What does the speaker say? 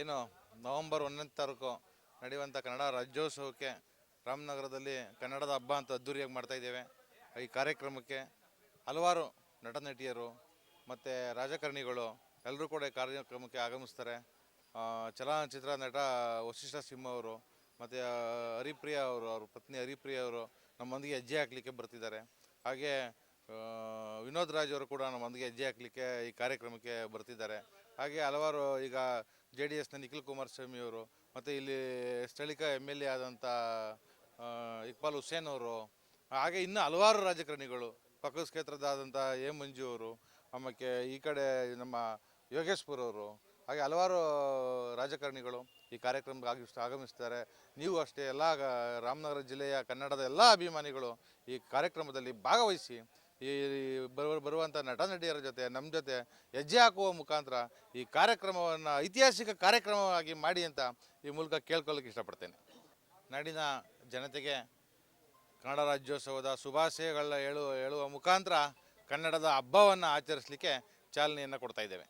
ಏನು ನವೆಂಬರ್ ಒಂದನೇ ತಾರೀಕು ನಡೆಯುವಂಥ ಕನ್ನಡ ರಾಜ್ಯೋತ್ಸವಕ್ಕೆ ರಾಮನಗರದಲ್ಲಿ ಕನ್ನಡದ ಹಬ್ಬ ಅಂತ ಅದ್ದೂರಿಯಾಗಿ ಮಾಡ್ತಾ ಇದ್ದೇವೆ. ಈ ಕಾರ್ಯಕ್ರಮಕ್ಕೆ ಹಲವಾರು ನಟ ನಟಿಯರು ಮತ್ತು ರಾಜಕಾರಣಿಗಳು ಎಲ್ಲರೂ ಕೂಡ ಈ ಕಾರ್ಯಕ್ರಮಕ್ಕೆ ಆಗಮಿಸ್ತಾರೆ. ಚಲನಚಿತ್ರ ನಟ ವಶಿಷ್ಠ ಸಿಂಹ ಅವರು ಮತ್ತು ಹರಿಪ್ರಿಯ ಅವರು, ಅವ್ರ ಪತ್ನಿ ಹರಿಪ್ರಿಯ ಅವರು ನಮ್ಮೊಂದಿಗೆ ಹೆಜ್ಜೆ ಹಾಕಲಿಕ್ಕೆ ಬರ್ತಿದ್ದಾರೆ. ಹಾಗೆ ವಿನೋದ್ ರಾಜ್ ಅವರು ಕೂಡ ನಮ್ಮೊಂದಿಗೆ ಹೆಜ್ಜೆ ಹಾಕಲಿಕ್ಕೆ ಈ ಕಾರ್ಯಕ್ರಮಕ್ಕೆ ಬರ್ತಿದ್ದಾರೆ. ಹಾಗೆ ಹಲವಾರು ಈಗ ಜೆ ಡಿ ಎಸ್ನ ನಿಖಿಲ್ ಕುಮಾರಸ್ವಾಮಿ ಅವರು ಮತ್ತು ಇಲ್ಲಿ ಸ್ಥಳೀಕ ಎಂ ಎಲ್ ಎ ಆದಂಥ ಇಕ್ಬಾಲ್ ಹುಸೇನ್ ಅವರು, ಹಾಗೆ ಇನ್ನು ಹಲವಾರು ರಾಜಕಾರಣಿಗಳು ಪಕ್ಕದ ಕ್ಷೇತ್ರದಾದಂಥ ಎ ಮಂಜು ಅವರು ಆಮೇಲೆ ಈ ಕಡೆ ನಮ್ಮ ಯೋಗೇಶ್ಪುರ್ ಅವರು, ಹಾಗೆ ಹಲವಾರು ರಾಜಕಾರಣಿಗಳು ಈ ಕಾರ್ಯಕ್ರಮಕ್ಕೆ ಆಗಿ ಆಗಮಿಸ್ತಾರೆ. ನೀವು ಅಷ್ಟೇ ಎಲ್ಲ ರಾಮನಗರ ಜಿಲ್ಲೆಯ ಕನ್ನಡದ ಎಲ್ಲ ಅಭಿಮಾನಿಗಳು ಈ ಕಾರ್ಯಕ್ರಮದಲ್ಲಿ ಭಾಗವಹಿಸಿ ಈ ಬರುವ ಬರುವಂಥ ನಟ ನಟಿಯರ ಜೊತೆ ನಮ್ಮ ಜೊತೆ ಹೆಜ್ಜೆ ಹಾಕುವ ಮುಖಾಂತರ ಈ ಕಾರ್ಯಕ್ರಮವನ್ನು, ಐತಿಹಾಸಿಕ ಕಾರ್ಯಕ್ರಮವಾಗಿ ಮಾಡಿ ಅಂತ ಈ ಮೂಲಕ ಕೇಳ್ಕೊಳ್ಳೋಕೆ ಇಷ್ಟಪಡ್ತೇನೆ. ನಾಡಿನ ಜನತೆಗೆ ಕನ್ನಡ ರಾಜ್ಯೋತ್ಸವದ ಶುಭಾಶಯಗಳನ್ನ ಹೇಳುವ ಹೇಳುವ ಮುಖಾಂತರ ಕನ್ನಡದ ಹಬ್ಬವನ್ನು ಆಚರಿಸಲಿಕ್ಕೆ ಚಾಲನೆಯನ್ನು ಕೊಡ್ತಾ ಇದ್ದೇವೆ.